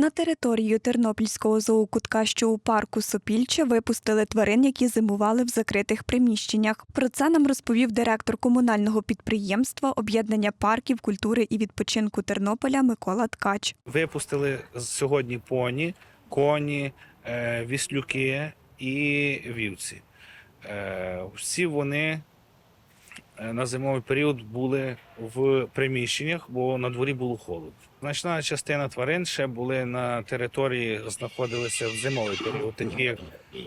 На територію Тернопільського зоокутка, що у парку Сопільче, випустили тварин, які зимували в закритих приміщеннях. Про це нам розповів директор комунального підприємства об'єднання парків культури і відпочинку Тернополя Микола Ткач. Випустили сьогодні поні, коні, е, віслюки і вівці. Е, Всі вони на зимовий період були в приміщеннях, бо на дворі було холодно. Значна частина тварин ще були на території, знаходилися в зимовий період, такі як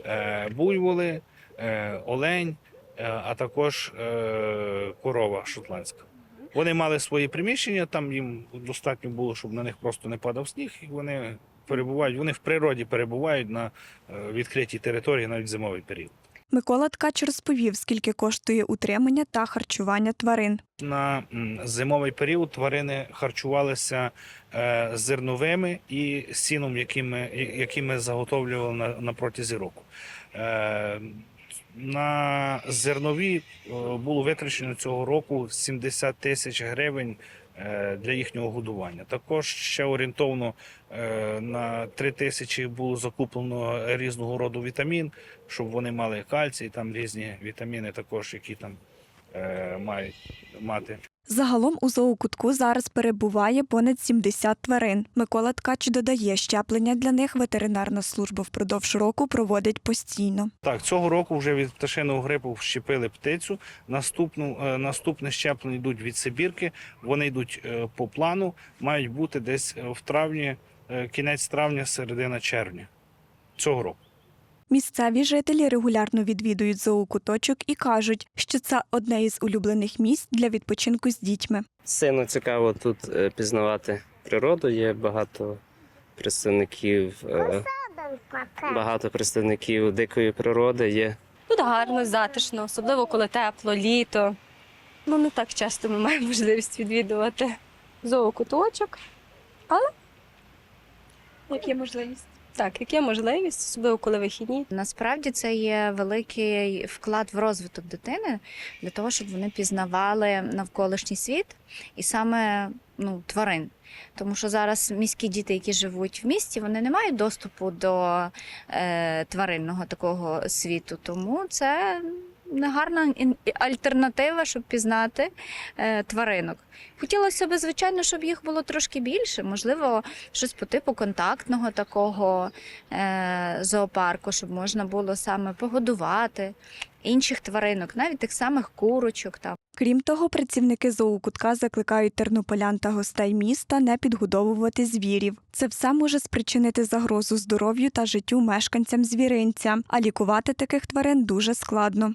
е, буйволи, е, олень, е, а також е, корова шотландська. Вони мали свої приміщення, там їм достатньо було, щоб на них просто не падав сніг, і вони перебувають, вони в природі перебувають на е, відкритій території навіть зимовий період. Микола Ткач розповів, скільки коштує утримання та харчування тварин. На зимовий період тварини харчувалися е, зерновими і сіном, які ми, які ми заготовлювали на, на протязі року. На зернові е, було витрачено цього року 70 тисяч гривень е, для їхнього годування. Також ще орієнтовно е, на 3 тисячі було закуплено різного роду вітамін, щоб вони мали кальцій, там різні вітаміни, також які там мають мати. Загалом у зоокутку зараз перебуває понад 70 тварин. Микола Ткач додає, щеплення для них ветеринарна служба впродовж року проводить постійно. Так, цього року вже від пташиного грипу вщепили птицю. Наступну, е, наступне щеплення йдуть від Сибірки. Вони йдуть е, по плану, мають бути десь е, в травні, е, кінець травня, середина червня цього року. Місцеві жителі регулярно відвідують зоокуточок і кажуть, що це одне із улюблених місць для відпочинку з дітьми. Сильно цікаво тут е, пізнавати природу. Є багато представників, е, багато представників дикої природи. Є Тут гарно, затишно, особливо коли тепло, літо. Ну, не так часто ми маємо можливість відвідувати зоокуточок. Але як є можливість. Так, як можливість, особливо коли вихідні. Насправді це є великий вклад в розвиток дитини для того, щоб вони пізнавали навколишній світ і саме ну, тварин. Тому що зараз міські діти, які живуть в місті, вони не мають доступу до е, тваринного такого світу. Тому це негарна альтернатива, щоб пізнати е, тваринок. Хотілося б, звичайно, щоб їх було трошки більше, можливо, щось по типу контактного такого е, зоопарку, щоб можна було саме погодувати інших тваринок, навіть тих самих курочок. Та. Крім того, працівники зоокутка закликають тернополян та гостей міста не підгодовувати звірів. Це все може спричинити загрозу здоров'ю та життю мешканцям звіринця, а лікувати таких тварин дуже складно.